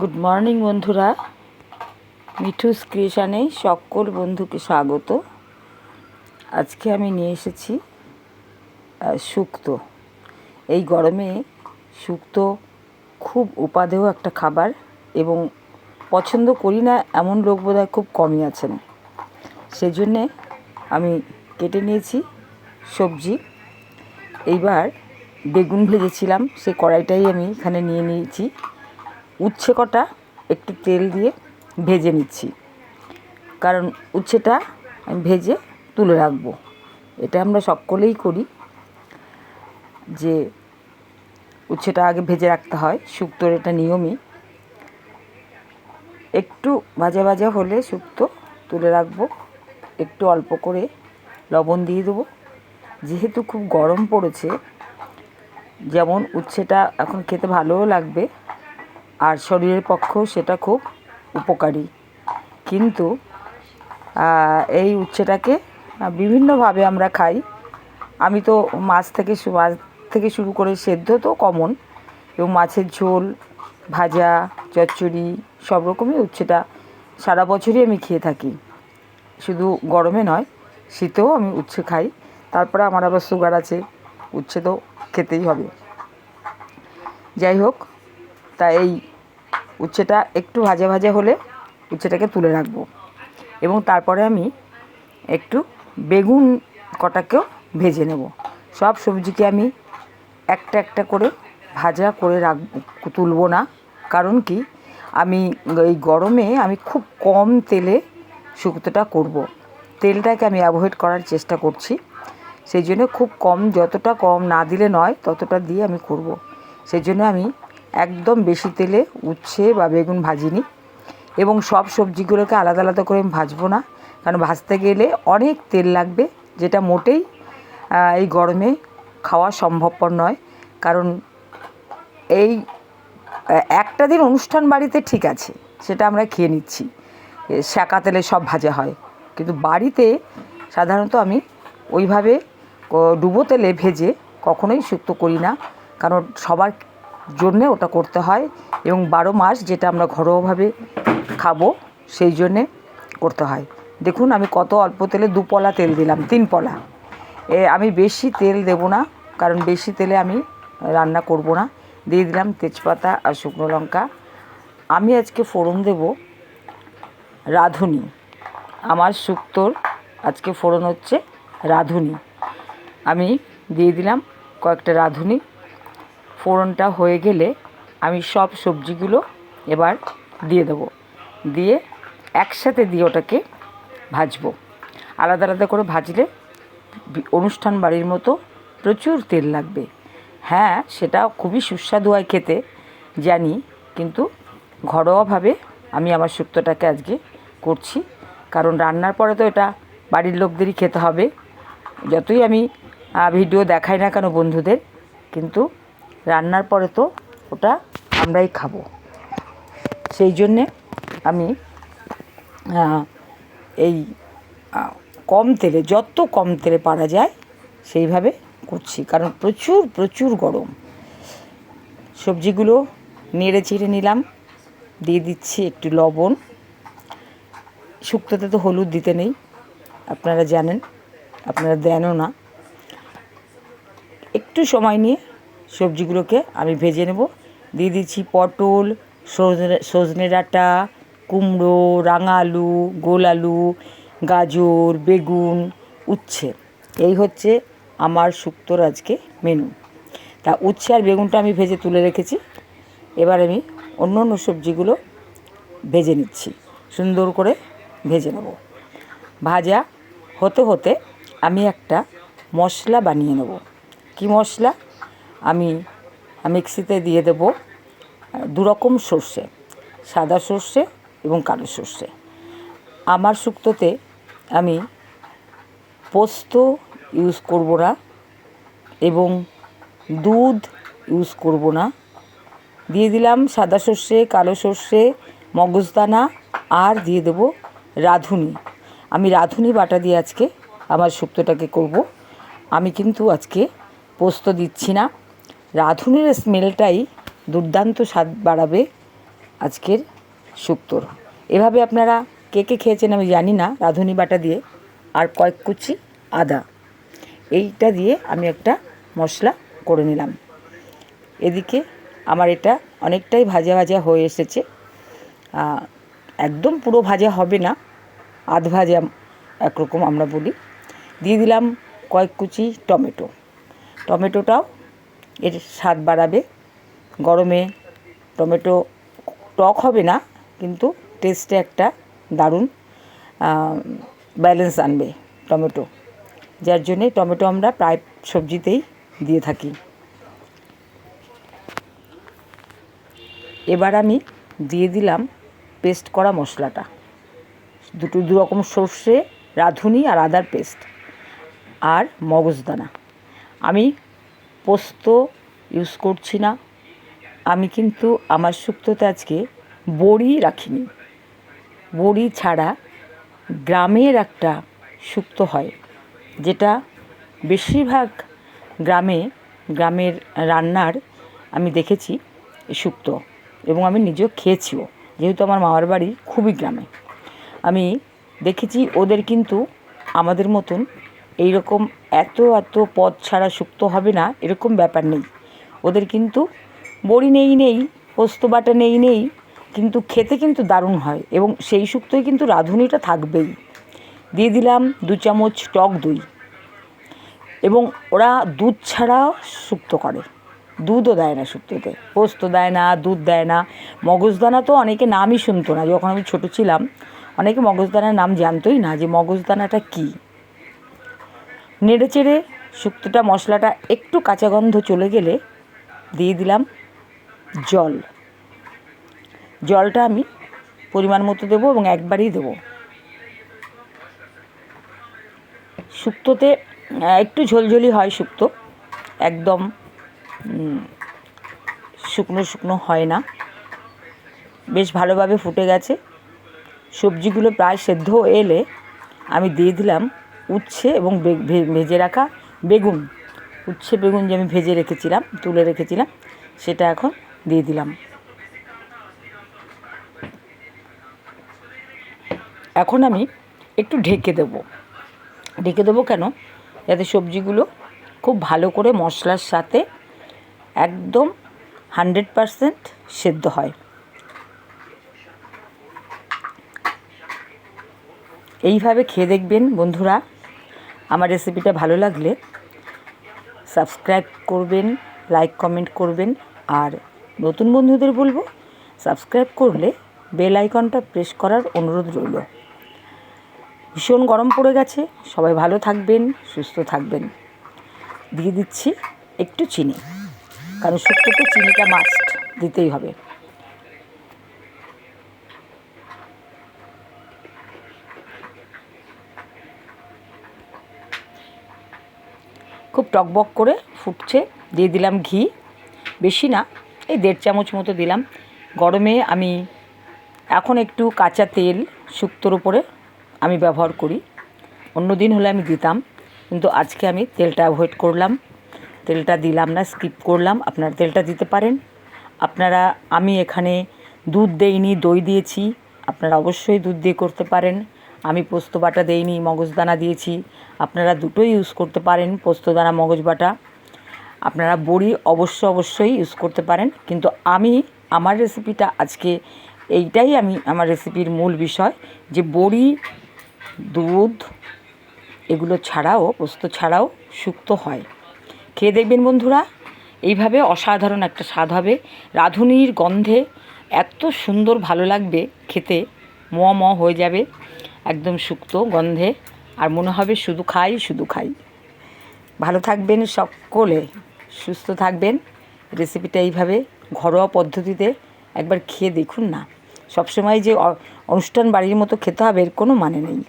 Good morning বন্ধুরা। মিঠুস ক্রিয়েশনে সকল বন্ধুকে স্বাগত। আজকে আমি নিয়ে এসেছি শুক্তো। এই গরমে শুক্তো খুব উপাদেয় একটা খাবার এবং পছন্দ করি না এমন লোক বোধহয় খুব কমই আছেন। সেই জন্যে আমি কেটে নিয়েছি সবজি। এইবার বেগুন ভেজেছিলাম সেই কড়াইটাই আমি এখানে নিয়ে নিয়েছি। উচ্ছে কটা একটু তেল দিয়ে ভেজে নিচ্ছি। কারণ উচ্ছেটা আমি ভেজে তুলে রাখব। এটা আমরা সকলেই করি যে উচ্ছেটা আগে ভেজে রাখতে হয়, শুক্তোর এটা নিয়মই। একটু ভাজা ভাজা হলে শুক্তো তুলে রাখব, একটু অল্প করে লবণ দিয়ে দেবো। যেহেতু খুব গরম পড়েছে, যেমন উচ্ছেটা এখন খেতে ভালোও লাগবে। আর শরীরের পক্ষেও সেটা খুব উপকারী। কিন্তু এই উচ্ছেটাকে বিভিন্নভাবে আমরা খাই। আমি তো মাছ থেকে মাছ থেকে শুরু করে সেদ্ধ তো কমন। এবং মাছের ঝোল, ভাজা, চচ্চড়ি, সব রকমই উচ্ছেটা সারা বছরই আমি খেয়ে থাকি। শুধু গরমে নয়, শীতেও আমি উচ্ছে খাই। তারপরে আমার আবার সুগার আছে, উচ্ছে তো খেতেই হবে। যাই হোক তা এই উচ্ছেটা একটু ভাজা ভাজা হলে উচ্ছেটাকে তুলে রাখব। এবং তারপরে আমি একটু বেগুন কটাকেও ভেজে নেব। সব সবজিকে আমি একটা একটা করে ভাজা করে রাখব তুলব না। কারণ কি? আমি এই গরমে আমি খুব কম তেলে শুক্তোটা করব। তেলটাকে আমি অ্যাভয়েড করার চেষ্টা করছি। সেই জন্য খুব কম, যতটা কম না দিলে নয়, ততটা দিয়ে আমি করব। সেই জন্য আমি একদম বেশি তেলে উচ্ছে বা বেগুন ভাজিনি। এবং সব সবজিগুলোকে আলাদা আলাদা করে আমি ভাজবো না। কারণ ভাজতে গেলে অনেক তেল লাগবে, যেটা মোটেই এই গরমে খাওয়া সম্ভবপর নয়। কারণ এই একটা দিন অনুষ্ঠান বাড়িতে ঠিক আছে, সেটা আমরা খেয়ে নিচ্ছি। শাঁকা তেলে সব ভাজা হয়। কিন্তু বাড়িতে সাধারণত আমি ওইভাবে ডুবো তেলে ভেজে কখনোই শুক্তো করি না। কারণ সবার জন্যে ওটা করতে হয় এবং বারো মাস যেটা আমরা ঘরোয়াভাবে খাব সেই জন্যে করতে হয়। দেখুন, আমি কত অল্প তেলে দু পলা তেল দিলাম, তিন পলা। এ, আমি বেশি তেল দেব না, কারণ বেশি তেলে আমি রান্না করব না। দিয়ে দিলাম তেজপাতা আর শুকনো লঙ্কা। আমি আজকে ফোড়ন দেব রাঁধুনি। আমার শুক্তোর আজকে ফোড়ন হচ্ছে রাঁধুনি। আমি দিয়ে দিলাম কয়েকটা রাঁধুনি। ফোড়নটা হয়ে গেলে আমি সব সবজিগুলো এবার দিয়ে দেবো। দিয়ে একসাথে দিয়ে ওটাকে ভাজবো। আলাদা আলাদা করে ভাজলে অনুষ্ঠান বাড়ির মতো প্রচুর তেল লাগবে। হ্যাঁ সেটা খুবই সুস্বাদু হয় খেতে, জানি, কিন্তু ঘরোয়াভাবে আমি আমার শুক্তোটাকে আজকে করছি। কারণ রান্নার পরে তো এটা বাড়ির লোকদেরই খেতে হবে। যতই আমি ভিডিও দেখাই না কেন বন্ধুদের, কিন্তু রান্নার পরে তো ওটা আমরাই খাব। সেই জন্যে আমি এই কম তেলে, যত কম তেলে পারা যায় সেইভাবে করছি। কারণ প্রচুর প্রচুর গরম। সবজিগুলো নেড়ে চেড়ে নিলাম, দিয়ে দিচ্ছি একটু লবণ। শুক্তোতে তো হলুদ দিতে নেই, আপনারা জানেন, আপনারা দেনও না। একটু সময় নিয়ে সবজিগুলোকে আমি ভেজে নেব। দিয়ে দিচ্ছি পটল, সজনে সজনে ডাঁটা, কুমড়ো রাঙা আলু গোল আলু, গাজর, বেগুন, উচ্ছে। এই হচ্ছে আমার শুক্তোর আজকে মেনু তা উচ্ছে আর বেগুনটা আমি ভেজে তুলে রেখেছি। এবার আমি অন্য অন্য সবজিগুলো ভেজে নিচ্ছি। সুন্দর করে ভেজে নেব। ভাজা হতে হতে আমি একটা মশলা বানিয়ে নেব। কি মশলা? আমি মিক্সিতে দিয়ে দেব আহ, দু রকম সর্ষে সাদা সর্ষে এবং কালো সর্ষে। আমার শুক্তোতে আমি পোস্ত ইউজ করব না এবং দুধ ইউজ করব না। দিয়ে দিলাম সাদা সর্ষে কালো সর্ষে মগজদানা আর দিয়ে দেবো রাঁধুনি। আমি রাঁধুনি বাটা দিয়ে আজকে আমার শুক্তোটাকে করব। আমি কিন্তু আজকে পোস্ত দিচ্ছি না। রাঁধুনির স্মেলটাই দুর্দান্ত স্বাদ বাড়াবে আজকের শুক্তোর এভাবে আপনারা কে কে খেয়েছেন আমি জানি না, রাঁধুনি বাটা দিয়ে আর কয়েক কুচি আদা। এইটা দিয়ে আমি একটা মশলা করে নিলাম। এদিকে আমার এটা অনেকটাই ভাজা ভাজা হয়ে এসেছে। একদম পুরো ভাজা হবে না, আধ ভাজা একরকম আমরা বলি। দিয়ে দিলাম কয়েক কুচি টমেটো। টমেটোটাও এর স্বাদ বাড়াবে। গরমে টমেটো টক হবে না, কিন্তু টেস্টে একটা দারুণ ব্যালেন্স আনবে টমেটো। যার জন্যে টমেটো আমরা প্রায় সবজিতেই দিয়ে থাকি। এবার আমি দিয়ে দিলাম পেস্ট করা মশলাটা। দুটো, দু রকম সর্ষে, রাঁধুনি আর আদার পেস্ট আর মগজদানা। আমি পোস্ত ইউজ করছি না। আমি কিন্তু আমার শুক্তোতে আজকে বড়ি রাখিনি। বড়ি ছাড়া গ্রামের একটা শুক্তো হয়, যেটা বেশিরভাগ গ্রামে, গ্রামের রান্নার আমি দেখেছি শুক্তো এবং আমি নিজেও খেয়েছিও, যেহেতু আমার মামার বাড়ি খুবই গ্রামে। আমি দেখেছি ওদের কিন্তু আমাদের মতন এই রকম এত এত পদ ছাড়া শুক্তো হবে না, এরকম ব্যাপার নেই। ওদের কিন্তু বড়ি নেই নেই, পোস্ত বাটা নেই নেই, কিন্তু খেতে কিন্তু দারুণ হয় এবং সেই শুক্তোয় কিন্তু রাঁধুনিটা থাকবেই। দিয়ে দিলাম দু চামচ টক দই এবং ওরা দুধ ছাড়া শুক্তো করে। দুধও দেয় না শুক্তোতে পোস্ত দেয় না, দুধ দেয় না। মগজদানা তো অনেকে নামই শুনতো না, যখন আমি ছোটো ছিলাম, অনেকে মগজদানার নাম জানতোই না যে মগজদানাটা কী। নেড়ে চেড়ে শুক্তোটা, মশলাটা, একটু কাঁচা গন্ধ চলে গেলে দিয়ে দিলাম জল। জলটা আমি পরিমাণ মতো দেবো এবং একবারই দেবো। শুক্তোতে একটু ঝোলঝলি হয় শুক্তো। একদম শুকনো শুকনো হয় না। বেশ ভালোভাবে ফুটে গেছে। সবজিগুলো প্রায় সেদ্ধ এলে আমি দিয়ে দিলাম উচ্ছে এবং ভেজে রাখা বেগুন। উচ্ছে বেগুন যে আমি ভেজে রেখেছিলাম, তুলে রেখেছিলাম, সেটা এখন দিয়ে দিলাম। এখন আমি একটু ঢেকে দেবো। ঢেকে দেবো কেন? যাতে সবজিগুলো খুব ভালো করে মশলার সাথে একদম হান্ড্রেড পারসেন্ট সেদ্ধ হয়। এইভাবে খেয়ে দেখবেন বন্ধুরা। আমার রেসিপিটা ভালো লাগলে সাবস্ক্রাইব করবেন লাইক কমেন্ট করবেন। আর নতুন বন্ধুদের বলব সাবস্ক্রাইব করলে বেল আইকনটা প্রেস করার অনুরোধ রইল। ভীষণ গরম পড়ে গেছে, সবাই ভালো থাকবেন, সুস্থ থাকবেন। দিয়ে দিচ্ছি একটু চিনি, কারণ শুক্তোতে চিনিটা মাস্ট দিতেই হবে। খুব টকবক করে ফুটছে। দিয়ে দিলাম ঘি। বেশি না, এই দেড় চামচ মতো দিলাম। গরমে আমি এখন একটু কাঁচা তেল শুক্তোর উপরে আমি ব্যবহার করি। অন্য দিন হলে আমি দিতাম, কিন্তু আজকে আমি তেলটা অ্যাভয়েড করলাম। তেলটা দিলাম না স্কিপ করলাম। আপনারা তেলটা দিতে পারেন। আপনারা, আমি এখানে দুধ দেইনি, দই দিয়েছি। আপনারা অবশ্যই দুধ দিয়ে করতে পারেন। আমি পোস্ত বাটা দেইনি মগজদানা দিয়েছি। আপনারা দুটোই ইউজ করতে পারেন পোস্তদানা মগজ বাটা। আপনারা বড়ি অবশ্য অবশ্যই ইউজ করতে পারেন। কিন্তু আমি, আমার রেসিপিটা আজকে এইটাই আমি, আমার রেসিপির মূল বিষয় যে বড়ি, দুধ, এগুলো ছাড়াও, পোস্ত ছাড়াও শুক্তো হয়। খেয়ে দেখবেন বন্ধুরা, এইভাবে অসাধারণ একটা স্বাদ হবে। রাঁধুনির গন্ধে এত সুন্দর ভালো লাগবে খেতে ম হয়ে যাবে। একদম শুক্ত গন্ধে, আর মনে হবে শুধু খাই শুধু খাই। ভালো থাকবেন সকলে, সুস্থ থাকবেন। রেসিপিটা এইভাবে ঘরোয়া পদ্ধতিতে একবার খেয়ে দেখুন না। সবসময় যে অনুষ্ঠান বাড়ির মতো খেতে হবে, এর কোনো মানে নেই।